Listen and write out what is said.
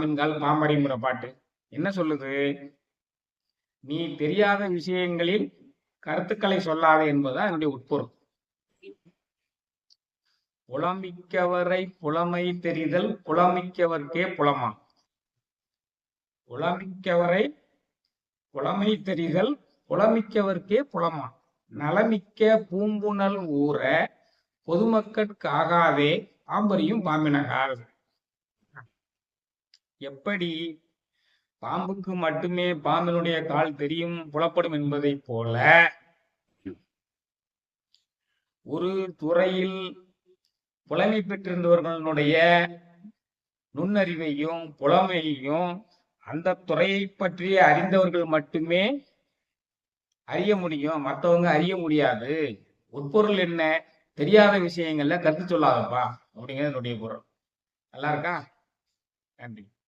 பாம்பின்கால் பாம்படிங்கிற பாட்டு. என்ன சொல்லுது? நீ தெரியாத விஷயங்களில் கருத்துக்களை சொல்லாதே என்பதுதான் என்னுடைய உட்பொருள். புலமிக்கவரை புலமை தெரிதல் புலமிக்கவர்க்கே புலமா? புலமிக்கவரை புலமை தெரிதல் புலமிக்கவர்க்கே புலமா? நலமிக்க பூம்புணல் ஊற பொதுமக்கட்காகாதே பாம்பரியும் பாம்பினகாது எப்படி பாம்புக்கு மட்டுமே பாம்பினுடைய கால் தெரியும் புலப்படும் என்பதை போல ஒரு துறையில் புலமை பெற்றிருந்தவர்களுடைய நுண்ணறிவையும் புலமையையும் அந்த துறையை பற்றி அறிந்தவர்கள் மட்டுமே அறிய முடியும். மற்றவங்க அறிய முடியாது. உட்பொருள் என்ன? தெரியாத விஷயங்கள்ல கருத்து சொல்லாதப்பா அப்படிங்கிறது என்னுடைய பொருள். நல்லா இருக்கா? நன்றி.